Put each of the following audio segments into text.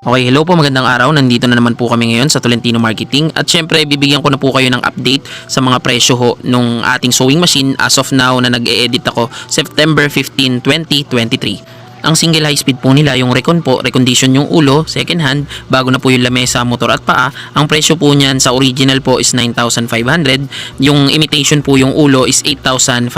Okay, hello po, magandang araw. Nandito na naman po kami ngayon sa Tolentino Marketing. At syempre, bibigyan ko na po kayo ng update sa mga presyo ho nung ating sewing machine as of now na nag-e-edit ako September 15, 2023. Ang single high speed po nila, yung recon po, recondition yung ulo, second hand, bago na po yung lamesa, motor at paa. Ang presyo po niyan sa original po is 9,500. Yung imitation po yung ulo is 8,500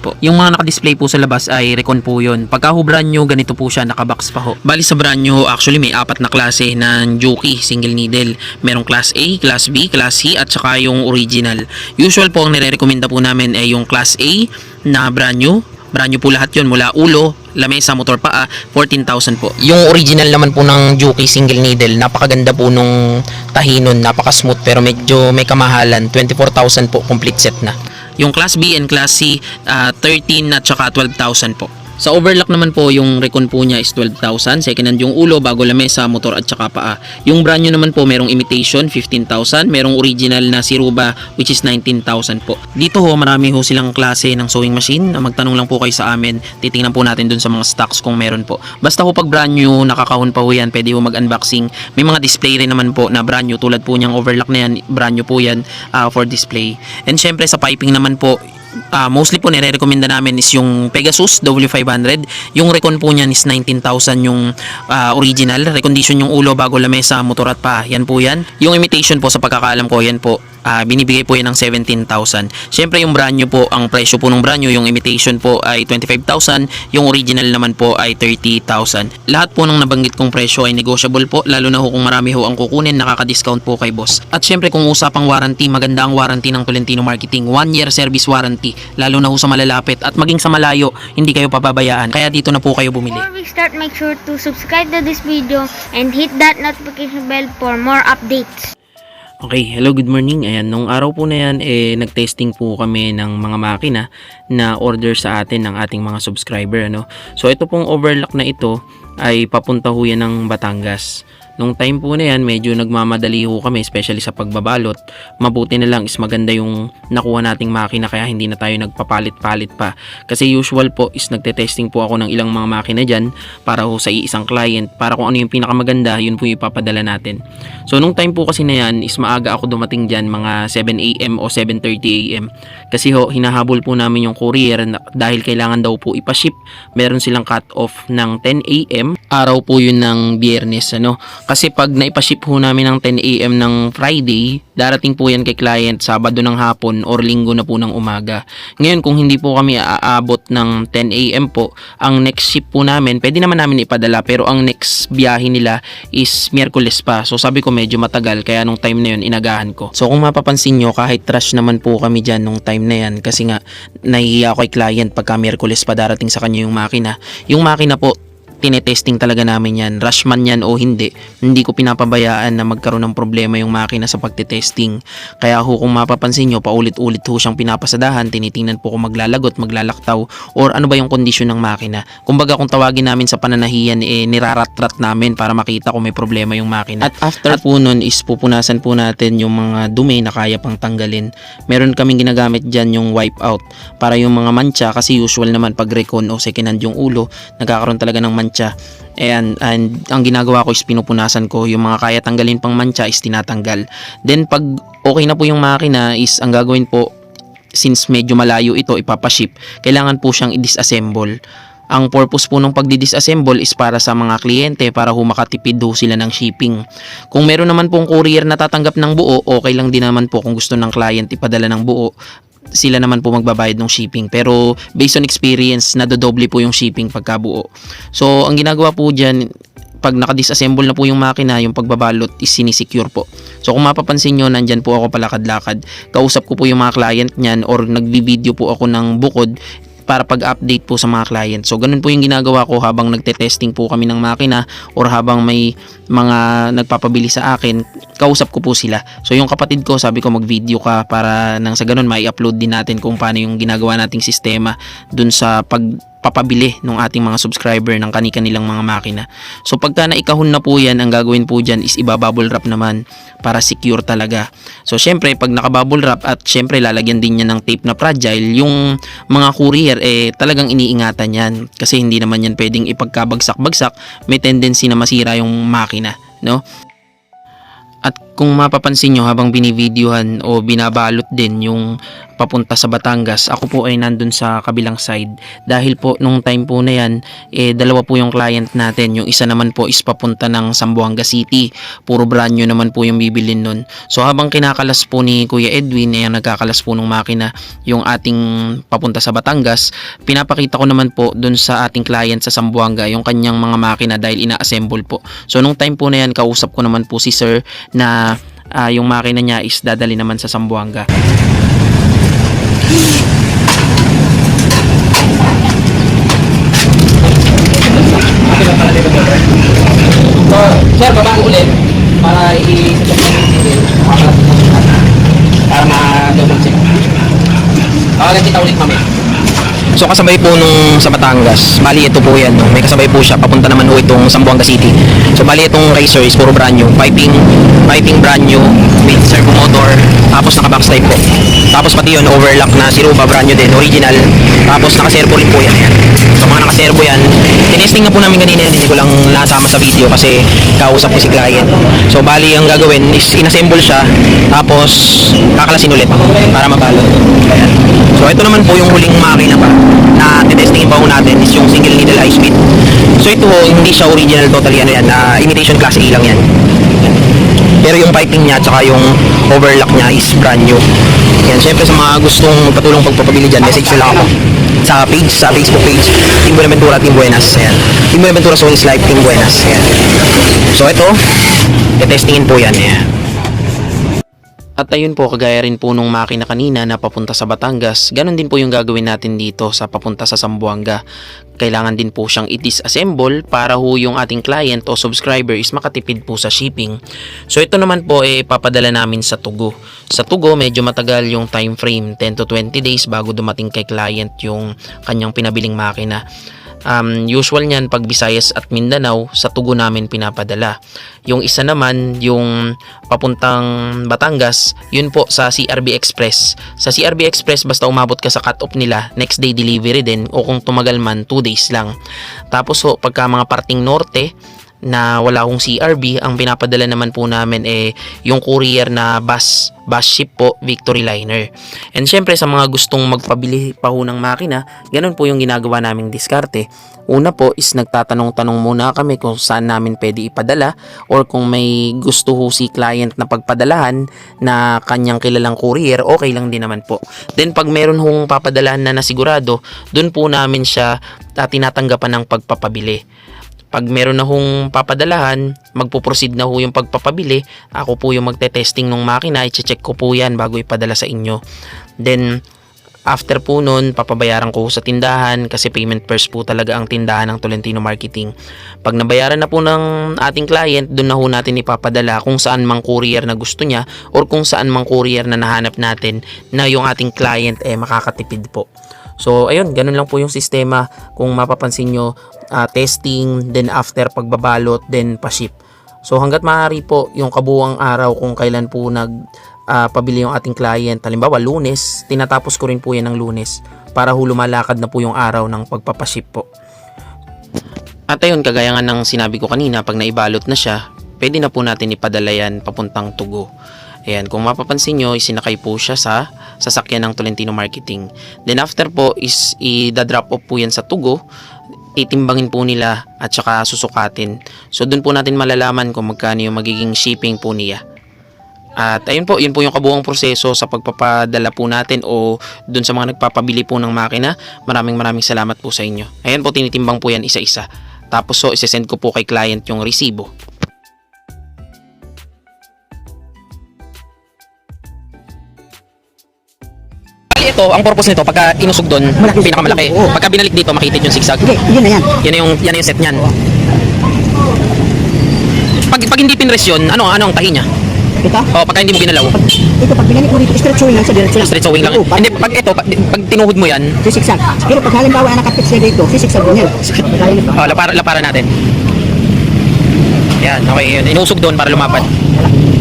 po. Yung mga naka-display po sa labas ay recon po yun. Pagka ho brand new, ganito po siya, nakabox pa ho. Bali sa brand new, actually may apat na klase ng Juki single needle. Merong class A, class B, class C at saka yung original. Usual po ang nire-recommenda po namin ay yung class A na brand new. Brand new po lahat yun mula ulo, lamesa, motor paa, 14,000 po. Yung original naman po ng Juki single needle, napakaganda po nung tahinon, napaka-smooth pero medyo may kamahalan. 24,000 po complete set na. Yung class B and class C, ah, 13 at saka 12,000 po. Sa overlock naman po, yung recon po niya is 12,000. Second hand yung ulo, bago lamesa, motor at saka paa. Yung brand new naman po, merong imitation, 15,000. Merong original na Siruba, which is 19,000 po. Dito ho, marami ho silang klase ng sewing machine. Magtanong lang po kayo sa amin. Titingnan po natin dun sa mga stocks kung meron po. Basta ho pag brand new, nakakahon pa ho yan, pwede ho mag-unboxing. May mga display rin naman po na brand new. Tulad po niyang overlock na yan, brand new po yan ah, for display. And syempre sa piping naman po, Ah, mostly po nire-recommenda namin is yung Pegasus W500. Yung recon po niyan is 19,000 yung ah, original. Recondition yung ulo bago lamesa, motor at pa. Yan po yan. Yung imitation po sa pagkakaalam ko, yan po ah, binibigay po yan ng 17,000. Siyempre yung brand new po, ang presyo po ng brand new, yung imitation po ay 25,000, yung original naman po ay 30,000. Lahat po ng nabanggit kong presyo ay negotiable po, lalo na ho kung marami ho ang kukunin, nakaka-discount po kay boss. At siyempre kung usapang warranty, maganda ang warranty ng Tolentino Marketing. One year service warranty, lalo na ho sa malalapit at maging sa malayo, hindi kayo papabayaan. Kaya dito na po kayo bumili. Before we start, make sure to subscribe to this video and hit that notification bell for more updates. Okay, hello, good morning. Ayan, nung araw po na yan, eh, nag-testing po kami ng mga makina na order sa atin ng ating mga subscriber. Ano? So, ito pong overlock na ito ay papunta ho yan ng Batangas. Nung time po na yan, medyo nagmamadali ho kami, especially sa pagbabalot. Mabuti na lang is maganda yung nakuha nating makina kaya hindi na tayo nagpapalit-palit pa. Kasi usual po is nagte-testing po ako ng ilang mga makina dyan para ho sa iisang client para kung ano yung pinakamaganda, yun po yung ipapadala natin. So nung time po kasi na yan is maaga ako dumating dyan mga 7am o 7.30am kasi ho hinahabol po namin yung courier dahil kailangan daw po ipaship meron silang cut off ng 10am araw po yun ng biyernes ano kasi pag naipaship po namin ng 10am ng Friday darating po yan kay client Sabado ng hapon or Linggo na po ng umaga ngayon kung hindi po kami aabot ng 10am po ang next ship po namin pwede naman namin ipadala pero ang next biyahe nila is Miyerkules pa. So sabi ko medyo matagal kaya nung time na yun inagahan ko. So kung mapapansin nyo kahit trash naman po kami dyan nung time na yan kasi nga nahihiya ako kay client pagka Miyerkules pa darating sa kanya yung makina. Yung makina po tinetesting talaga namin yan. Rush man yan o hindi. Hindi ko pinapabayaan na magkaroon ng problema yung makina sa pagtitesting. Kaya ho kung mapapansin nyo, paulit-ulit ho siyang pinapasadahan. Tinitingnan po kung maglalagot, maglalaktaw, or ano ba yung kondisyon ng makina. Kumbaga kung tawagin namin sa pananahiyan, eh, nirarat-rat namin para makita kung may problema yung makina. At after po nun is pupunasan po natin yung mga dumi na kaya pang tanggalin. Meron kaming ginagamit dyan yung wipe out para yung mga mancha kasi usual naman pag recon o second hand yung ulo, nagkakaroon talaga ng mancha. Ayan, and ang ginagawa ko is pinupunasan ko. Yung mga kaya tanggalin pang mancha is tinatanggal. Then pag okay na po yung makina is ang gagawin po since medyo malayo ito ipapaship, kailangan po siyang i-disassemble. Ang purpose po ng pagdi-disassemble is para sa mga kliyente para ho makatipid ho sila ng shipping. Kung meron naman pong courier na tatanggap ng buo, okay lang din naman po kung gusto ng client ipadala ng buo sila naman po magbabayad ng shipping. Pero based on experience, nadodoble po yung shipping pagkabuo. So, ang ginagawa po dyan, pag nakadisassemble na po yung makina, yung pagbabalot is sinisecure po. So kung mapapansin nyo, nandyan po ako palakad-lakad. Kausap ko po yung mga client niyan or nagbibideo po ako ng bukod para pag-update po sa mga client. So ganun po yung ginagawa ko habang nagte-testing po kami ng makina or habang may mga nagpapabili sa akin, kausap ko po sila. So yung kapatid ko, sabi ko mag-video ka para nang sa ganun mai-upload din natin kung paano yung ginagawa nating sistema dun sa pag pagpapabili ng ating mga subscriber ng kani-kanilang mga makina. So pagka naikahon na po yan, ang gagawin po dyan is ibabubble wrap naman para secure talaga. So syempre pag nakabubble wrap at syempre lalagyan din niya ng tape na fragile, yung mga courier eh talagang iniingatan yan kasi hindi naman yan pwedeng ipagkabagsak-bagsak, may tendency na masira yung makina, no? At kung mapapansin nyo habang binivideohan o binabalot din yung papunta sa Batangas, ako po ay nandun sa kabilang side. Dahil po nung time po na yan, eh, dalawa po yung client natin. Yung isa naman po is papunta ng Zamboanga City. Puro brand new naman po yung bibilin nun. So habang kinakalas po ni Kuya Edwin, eh, nagkakalas po ng makina yung ating papunta sa Batangas, pinapakita ko naman po dun sa ating client sa Zamboanga yung kanyang mga makina dahil ina-assemble po. So nung time po na yan, kausap ko naman po si sir na ah, yung makina niya is dadali naman sa Zamboanga. So, sir, baba ko ulit para i-check natin para ma-double check. Tawagan kita ulit mamaya. So kasabay po nung sa Batangas, bali ito po yan, no? may kasabay po siya, papunta naman po itong Zamboanga City. So bali itong racer is puro brand new, piping, piping brand new, with servo motor, tapos naka backslide po. Tapos pati yun, overlock na si Ruba, brand new din, original. Tapos naka-servo rin po yan. So mga naka-servo yan, tinesting na po namin kanina, hindi ko lang nasama sa video kasi kausap ko si client. So bali ang gagawin is inassemble siya, tapos kakalasin ulit para mabalot. Ayan. So ito naman po yung huling makina pa na titestingin pa po natin is yung single needle high speed. So ito hindi siya original totally ano yan, na imitation class A lang yan. Pero yung piping niya at yung overlock niya is brand new. Yan, syempre sa mga gustong patulong pagpapabili dyan, message lang ako sa page, sa Facebook page, Team Buenaventura, Team Buenas. Ayan. Team Buenaventura Souls Life, Team Buenas. Ayan. So ito, testingin po yan. Ayan. At ayun po, kagaya rin po nung makina kanina na papunta sa Batangas, ganun din po yung gagawin natin dito sa papunta sa Zamboanga. Kailangan din po siyang i-disassemble para ho yung ating client o subscriber is makatipid po sa shipping. So ito naman po eh papadala namin sa Tugo. Sa Tugo medyo matagal yung time frame, 10 to 20 days bago dumating kay client yung kanyang pinabiling makina. Um, usual niyan pag Visayas at Mindanao sa tugo namin pinapadala. Yung isa naman, yung papuntang Batangas, yun po sa CRB Express. Sa CRB Express, basta umabot ka sa cut-off nila, next day delivery din o kung tumagal man, 2 days lang. Tapos ho, pagka mga parting norte, na wala akong CRB, ang pinapadala naman po namin eh yung courier na bus, bus ship po, Victory Liner. And syempre sa mga gustong magpabili pa ho ng makina, ganun po yung ginagawa naming diskarte. Una po is nagtatanong-tanong muna kami kung saan namin pwede ipadala or kung may gusto ho si client na pagpadalahan na kanyang kilalang courier, okay lang din naman po. Then pag meron hong papadalahan na nasigurado, dun po namin siya ah, tinatanggapan ng pagpapabili. Pag meron na hong papadalahan, magpo-proceed na ho yung pagpapabili. Ako po yung magte-testing ng makina, i-check ko po yan bago ipadala sa inyo. Then, after po nun, papabayaran ko sa tindahan kasi payment first po talaga ang tindahan ng Tolentino Marketing. Pag nabayaran na po ng ating client, doon na ho natin ipapadala kung saan mang courier na gusto niya or kung saan mang courier na nahanap natin na yung ating client eh makakatipid po. So, ayun, ganun lang po yung sistema. Kung mapapansin nyo, ah, testing, then after pagbabalot, then pa-ship. So, hanggat maaari po, yung kabuwang araw kung kailan po nag ah, pabili yung ating client, halimbawa lunes, tinatapos ko rin po yan ng lunes para ho lumalakad na po yung araw ng pagpapaship po. At ayun, kagaya nga ng sinabi ko kanina, pag naibalot na siya, pwede na po natin ipadala yan papuntang Tugo. Ayan, kung mapapansin nyo, isinakay po siya sa sasakyan ng Tolentino Marketing. Then after po is i-drop off po yan sa Tugo, titimbangin po nila at saka susukatin. So doon po natin malalaman kung magkano yung magiging shipping po niya. At ayun po, yun po yung kabuang proseso sa pagpapadala po natin o doon sa mga nagpapabili po ng makina. Maraming maraming salamat po sa inyo. Ayan po, tinitimbang po yan isa-isa. Tapos so, isesend ko po kay client yung resibo. Ito, ang purpose nito, pagka inusog doon, pinakamalaki. Pagka binalik dito, makitid yung zigzag. Hindi, yun na yan. Yan na yung, yan na yung set niyan. Pag, pag hindi pinres yun, ano, ano ang tahi niya? Ito? Oh, pagka hindi mo ginalaw. Ito, pag binalik mo dito, straight sewing lang siya, diretso lang. Straight sewing lang. Oo, Hindi, pag ito, pag, pag tinuhod mo yan, Sisiksag. Pero pag halimbawa na nakapit siya dito, sisiksag din yan. Oh, lapara, lapara natin. Yan, okay. Yun. Inusog doon para lumapad.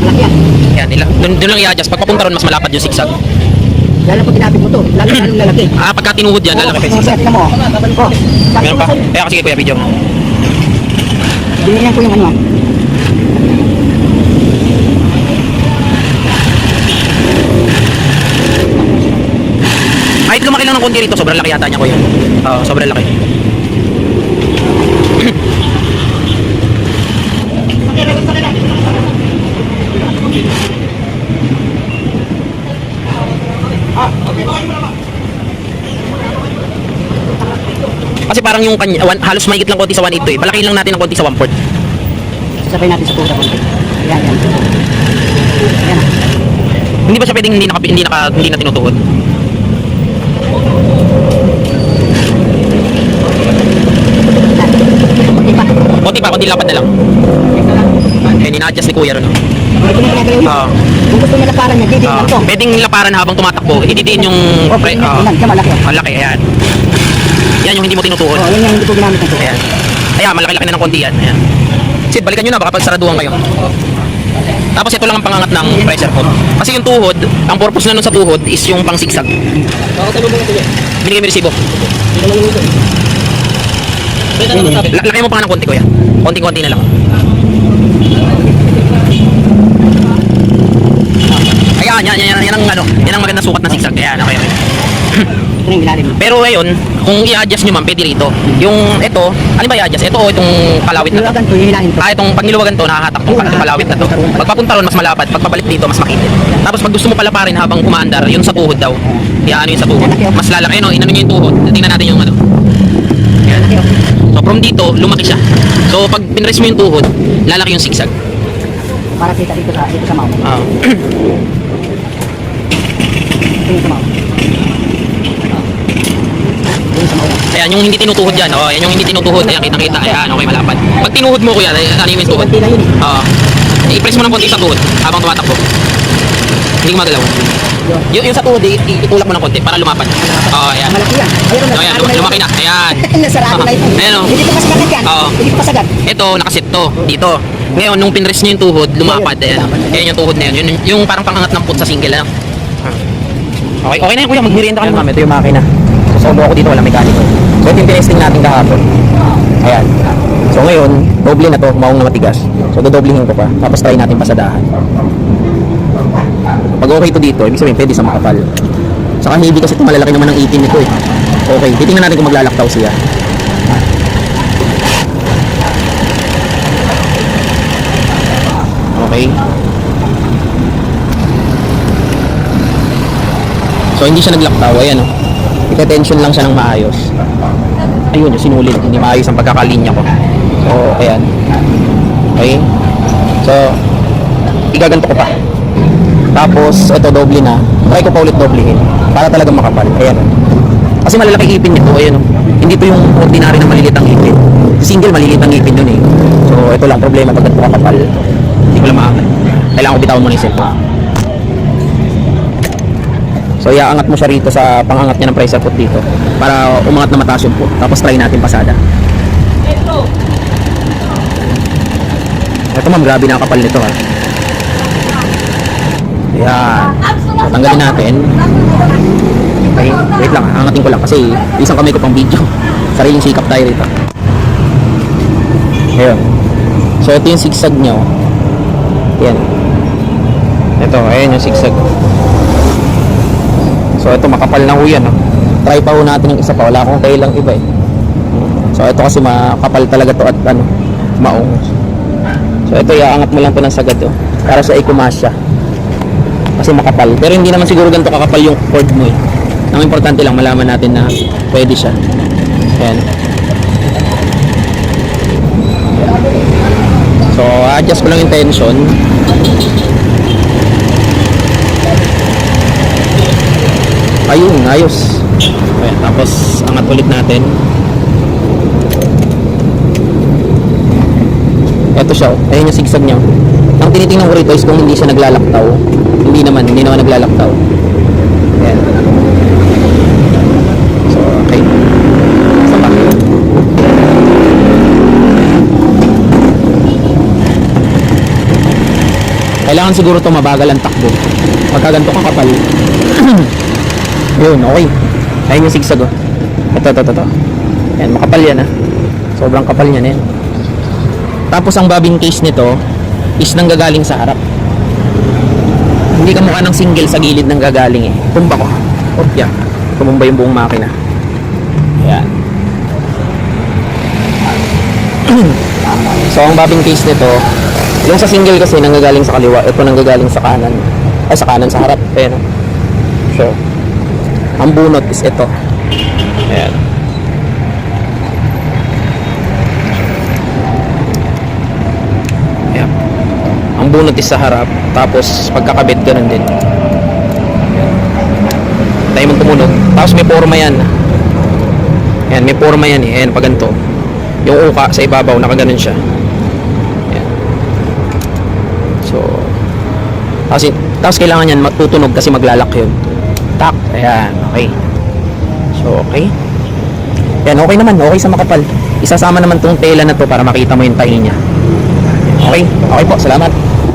Malaki yan. Yan, doon, doon lang i-adjust. Pag papunta ron, mas malapad yung zigzag. Lalo pag tinapit mo to, lalo lalo lalaki. Ah, pagka tinuhod yan, lalaki Oo, zigzag. set ka mo. Oh, Meron pa? Eh, sige kuya, video mo. Binigyan ko yung ano. ah. Kahit lumaki lang ng konti rito, sobrang laki yata niya ko yun. Oo, sobrang laki. Parang yung kanya, one, halos mahigit lang konti sa 182 eh. Palaki lang natin ng konti sa 1 port. Sasabay natin sa tuta konti. Ayan, yan. Ayan. ah. Hindi ba siya pwedeng hindi naka, hindi naka, hindi na tinutuhod? Konti pa. Konti pa, konti lapad na lang. Eh, nina-adjust ni Kuya ron. oh. Niya. Oo. Kung gusto niya laparan niya, didiin Ah, lang to. pwedeng laparan habang tumatakbo. Ititiin yung... O, pre, ah, yan. Yan, malaki. ang laki, ayan. Yan yung hindi mo tinutuhod. Oh, yan yung hindi ko ginamit ng to. Ayan. Ayan, malaki-laki na ng konti yan. Ayan. Sid, balikan nyo na, baka pagsaraduhan kayo. Tapos ito lang ang pangangat ng pressure pot. Kasi yung tuhod, ang purpose na nun sa tuhod is yung pang sigsag. Binigay mo resibo. La- Laki mo pa nga ng konti ko yan. Konting-konti na lang. Ayan, yan, yan, yan, yan ang ano, yan ang magandang sukat ng sigsag. Ayan, okay, okay. Ito na yung ilalim. Pero ngayon, kung i-adjust nyo man, pwede rito. Yung ito, ano ba i-adjust? Ito o itong palawit na to? Nilagan to, hihilahin to. Ah, itong pag niluwagan to, nakahatak tong itong palawit na to. Pag papunta ron, mas malapad. Pag pabalik dito, mas makitid. Tapos pag gusto mo palaparin habang kumaandar, yun sa tuhod daw. Kaya ano yun sa tuhod? Mas lalaki. Ayun o, inano nyo yung tuhod. Tingnan natin yung ano. Yan. Oh. So from dito, lumaki siya. So pag pinrest mo yung tuhod, lalaki yung sigsag. Para kita dito sa, dito sa mount. Ah. Ito yung sa mount. Ito yung sa mount. Ayan, yung hindi tinutuhod yan. Oh, yan yung hindi tinutuhod. Ayan, kitang-kita. Ayan, okay, malapad. Pag tinuhod mo, kuya, ano yung tuhod? Lang. Oo. I-press mo ng konti sa tuhod habang tumatakbo. Hindi gumagalaw. Yun. Yung, yung sa tuhod, itulak mo ng konti para lumapad. Oo, ayan. Malaki yan. Oh, ayan, lum- lumaki na. Ayan. Nasarado na ito. Ayan, oh. Hindi ko pasagad yan. Oo. Hindi ko pasagad. Ito, nakasit to. Dito. Ngayon, nung pinress niyo yung tuhod, lumapad. Ayan. Ayan yung tuhod na yun. Yun, yung parang pangangat ng put sa single. Ano? Okay, okay na yun kuya. Magmerienda ka na. Ito yung makina. So, solo ako dito. Walang mekaniko. So, tinesting natin kahapon. Ayan. So, ngayon, doble na to. Maong na matigas. So, dodoblihin ko pa. Tapos try natin pasadahan. Pag okay to dito, ibig sabihin pwede sa makapal. Saka heavy kasi ito malalaki naman ang itin nito eh. Okay, titingnan natin kung maglalaktaw siya. Okay. So hindi siya naglaktaw, ayan oh. Ika-tension lang siya ng maayos. Ayun, sinulid, hindi maayos ang pagkakalinya ko. So, ayan. Okay. So, igaganto ko pa. Tapos, ito doble na. Try ko pa ulit doblehin. Para talaga makapal. Ayan. Kasi malalaki ipin nito. Ayan. oh. Hindi to yung ordinary na maliliit ang ipin. Single, maliliit ang ipin yun eh. So, ito lang problema pag ganito kakapal. Hindi ko lang maangat. Kailangan ko bitawan mo na yung cellphone. So, iaangat mo siya rito sa pangangat niya ng pressure foot dito. Para umangat na mataas yung foot. Tapos try natin pasada. Ito ma'am, grabe na kapal nito ha. Ayan. So, natin. Okay, wait lang, angatin ko lang kasi isang kamay ko pang video. Sariling sikap tayo rito. Ayan. So, ito yung sigsag nyo. Ayan. Ito, ayan yung sigsag. So, ito makapal na ho yan. No? Try pa ho natin yung isa pa. Wala akong kailang iba eh. So, ito kasi makapal talaga to at ano, maong. So, ito, iaangat mo lang to ng sagad oh, para sa ikumasya kasi makapal. Pero hindi naman siguro ganito kakapal yung cord mo eh. Ang importante lang malaman natin na pwede siya. Ayan. So, adjust ko lang yung tension. Ayun, ayos. Ayan, tapos angat ulit natin. Ito siya. oh. Ayun yung sigsag niya. Ang tinitingnan ko rito is kung hindi siya naglalaktaw. Hindi naman, hindi naman naglalaktaw. Ayan. So, okay. Isa pa. Kailangan siguro to mabagal ang takbo. Pagka ganito kang kapal. Yun, okay. Ayun yung sigsag oh. Ito, ito, ito, ito. Yan, makapal yan ah. Sobrang kapal yan eh. Tapos ang bobbin case nito is nanggagaling sa harap. Hindi ka mukha ng single sa gilid nang gagaling eh. Tumba ko. Opya. Tumumba yung buong makina. Yan. so ang bobbin case nito, yung sa single kasi nanggagaling sa kaliwa, ito nanggagaling sa kanan. Ay sa kanan sa harap. Ayan. oh. Ang bunot is ito. Ayan. Ayan. Ang bunot is sa harap. Tapos pagkakabit ganun din. Tayo mong tumunog. Tapos may forma yan. Ayan, may forma yan eh. Ayan, pag ganito. Yung uka sa ibabaw, nakaganon siya. Ayan. So, kasi, tapos kailangan yan matutunog kasi maglalak yun. Tak. Ayan, okay. So, okay. Yan, okay naman. Okay sa makapal. Isasama naman tong tela na to para makita mo yung tahi niya. Okay? Okay po. Salamat.